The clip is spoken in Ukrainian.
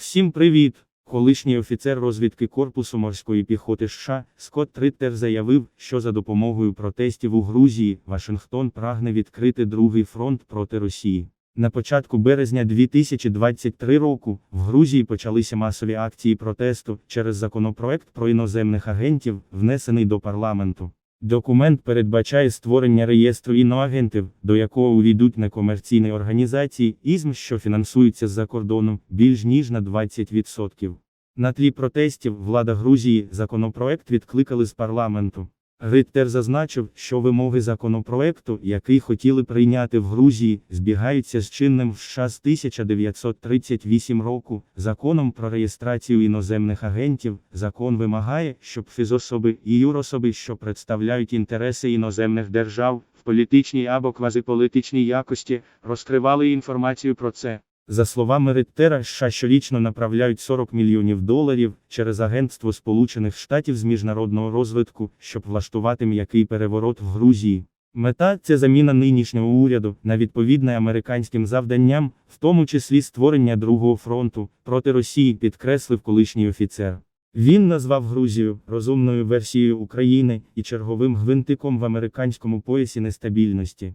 Всім привіт! Колишній офіцер розвідки Корпусу морської піхоти США Скотт Риттер заявив, що за допомогою протестів у Грузії Вашингтон прагне відкрити другий фронт проти Росії. На початку березня 2023 року в Грузії почалися масові акції протесту через законопроект про іноземних агентів, внесений до парламенту. Документ передбачає створення реєстру іноагентів, до якого увійдуть некомерційні організації, ізм, що фінансуються з-за кордоном, більш ніж на 20%. На тлі протестів влада Грузії законопроект відкликали з парламенту. Риттер зазначив, що вимоги законопроекту, який хотіли прийняти в Грузії, збігаються з чинним в США з 1938 року законом про реєстрацію іноземних агентів. Закон вимагає, щоб фізособи і юрособи, що представляють інтереси іноземних держав, в політичній або квазиполітичній якості, розкривали інформацію про це. За словами Риттера, США щорічно направляють 40 мільйонів доларів через Агентство Сполучених Штатів з міжнародного розвитку, щоб влаштувати м'який переворот в Грузії. Мета це заміна нинішнього уряду на відповідне американським завданням, в тому числі створення другого фронту проти Росії, підкреслив колишній офіцер. Він назвав Грузію розумною версією України і черговим гвинтиком в американському поясі нестабільності.